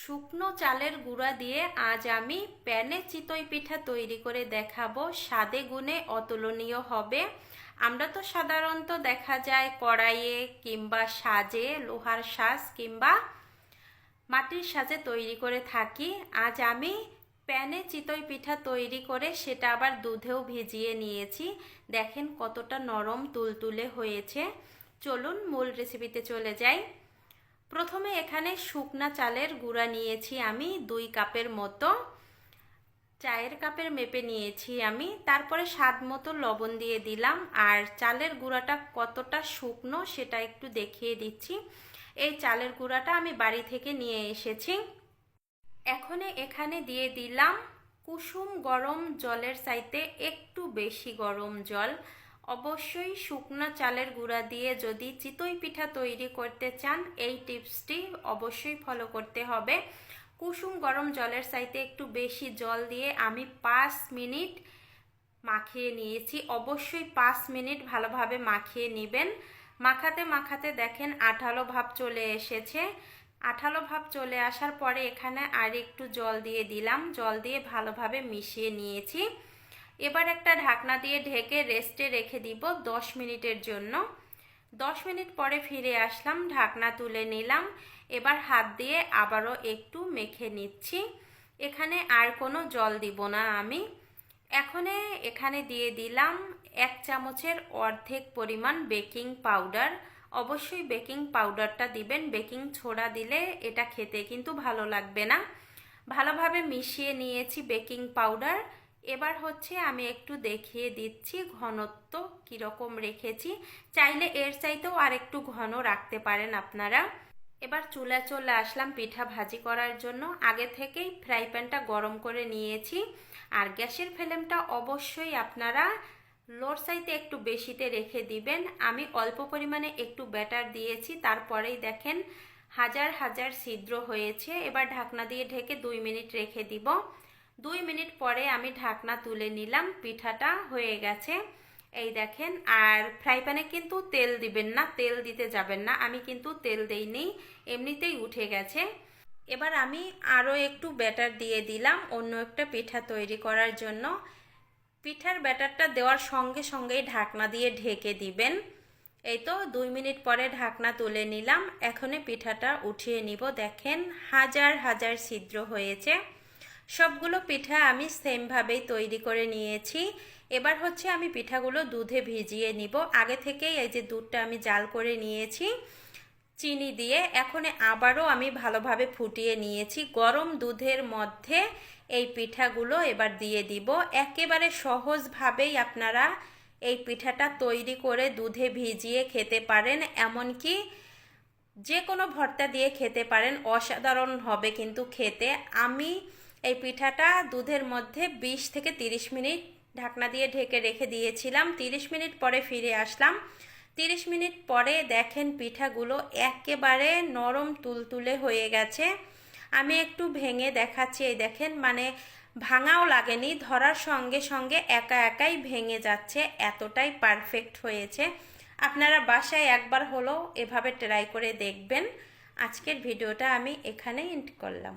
শুকনো চালের গুঁড়া দিয়ে আজ আমি প্যানে চিতই পিঠা তৈরি করে দেখাবো। স্বাদে গুণে অতুলনীয় হবে। আমরা তো সাধারণত দেখা যায় কড়াইয়ে কিংবা সাজে লোহার সাজ কিংবা মাটির সাজে তৈরি করে থাকি। আজ আমি প্যানে চিতই পিঠা তৈরি করে সেটা আবার দুধেও ভিজিয়ে নিয়েছি। দেখেন কতটা নরম তুলতুলে হয়েছে। চলুন মূল রেসিপিতে চলে যাই। প্রথমে এখানে শুকনা চালের গুঁড়া নিয়েছি আমি, দুই কাপের মতো। চায়ের কাপের মেপে নিয়েছি আমি। তারপরে স্বাদ মতো লবণ দিয়ে দিলাম। আর চালের গুঁড়াটা কতটা শুকনো সেটা একটু দেখিয়ে দিচ্ছি। এই চালের গুঁড়াটা আমি বাড়ি থেকে নিয়ে এসেছি। এখন এখানে দিয়ে দিলাম কুসুম গরম জলের চাইতে একটু বেশি গরম জল। অবশ্যই শুকনো চালের গুঁড়া দিয়ে যদি চিতই পিঠা তৈরি করতে চান, এই টিপসটি অবশ্যই ফলো করতে হবে। কুসুম গরম জলের সাইতে একটু বেশি জল দিয়ে আমি পাঁচ মিনিট মাখিয়ে নিয়েছি। অবশ্যই পাঁচ মিনিট ভালোভাবে মাখিয়ে নেবেন। মাখাতে মাখাতে দেখেন আঠালো ভাব চলে এসেছে। আঠালো ভাব চলে আসার পরে এখানে আর একটু জল দিয়ে দিলাম। জল দিয়ে ভালোভাবে মিশিয়ে নিয়েছি। এবার একটা ঢাকনা দিয়ে ঢেকে রেস্টে রেখে দিব দশ মিনিটের জন্য। দশ মিনিট পরে ফিরে আসলাম, ঢাকনা তুলে নিলাম। এবার হাত দিয়ে আবারও একটু মেখে নিচ্ছি। এখানে আর কোনো জল দিব না আমি। এখনে এখানে দিয়ে দিলাম এক চামচের অর্ধেক পরিমাণ বেকিং পাউডার। অবশ্যই বেকিং পাউডারটা দিবেন। বেকিং ছোড়া দিলে এটা খেতে কিন্তু ভালো লাগবে না। ভালোভাবে মিশিয়ে নিয়েছি বেকিং পাউডার। এবার হচ্ছে আমি একটু দেখিয়ে দিচ্ছি ঘনত্ব কীরকম রেখেছি। চাইলে এর চাইতেও আর একটু ঘন রাখতে পারেন আপনারা। এবার চুলা চলে আসলাম পিঠা ভাজি করার জন্য। আগে থেকেই ফ্রাই প্যানটা গরম করে নিয়েছি। আর গ্যাসের ফ্লেমটা অবশ্যই আপনারা লোর সাইতে একটু বেশিতে রেখে দিবেন। আমি অল্প পরিমাণে একটু ব্যাটার দিয়েছি, তারপরেই দেখেন হাজার হাজার ছিদ্র হয়েছে। এবার ঢাকনা দিয়ে ঢেকে দুই মিনিট রেখে দিব। দুই মিনিট পরে আমি ঢাকনা তুলে নিলাম, পিঠাটা হয়ে গেছে। এই দেখেন, আর ফ্রাই প্যানে কিন্তু তেল দিবেন না, তেল দিতে যাবেন না, আমি কিন্তু তেল দেইনি, এমনিতেই উঠে গেছে। এবার আমি আরও একটু ব্যাটার দিয়ে দিলাম, অন্য একটা পিঠা তৈরি করার জন্য। পিঠার ব্যাটারটা দেওয়ার সঙ্গে সঙ্গেই ঢাকনা দিয়ে ঢেকে দিবেন। এই তো দুই মিনিট পরে ঢাকনা তুলে নিলাম, এখনই পিঠাটা উঠিয়ে নিব। দেখেন, হাজার হাজার ছিদ্র হয়েছে। সবগুলো পিঠা আমি সেমভাবেই তৈরি করে নিয়েছি। এবার হচ্ছে আমি পিঠাগুলো দুধে ভিজিয়ে নিব। আগে থেকেই এই যে দুধটা আমি জাল করে নিয়েছি, চিনি দিয়ে। এখন আবারও আমি ভালোভাবে ফুটিয়ে নিয়েছি। গরম দুধের মধ্যে এই পিঠাগুলো এবার দিয়ে দিব। একেবারে সহজভাবেই আপনারা এই পিঠাটা তৈরি করে দুধে ভিজিয়ে খেতে পারেন। এমনকি যে কোনো ভর্তা দিয়ে খেতে পারেন। অসাধারণ হবে কিন্তু খেতে। আমি পিঠাটা দুধের মধ্যে ২০ থেকে ৩০ মিনিট ঢাকনা দিয়ে ঢেকে রেখে দিয়েছিলাম। ৩০ মিনিট পরে ফিরে আসলাম। 30 মিনিট পরে দেখেন পিঠাগুলো একেবারে নরম তুলতুলে হয়ে গেছে। আমি একটু ভেঙে দেখাচ্ছি, এই দেখেন মানে ভাঙাও লাগেনি, ধরার সঙ্গে সঙ্গে একা একাই ভেঙে যাচ্ছে, এতটাই পারফেক্ট হয়েছে। আপনারা বাসায় একবার হলেও এভাবে ট্রাই করে দেখবেন। আজকের ভিডিওটা আমি এখানেই এন্ড করলাম।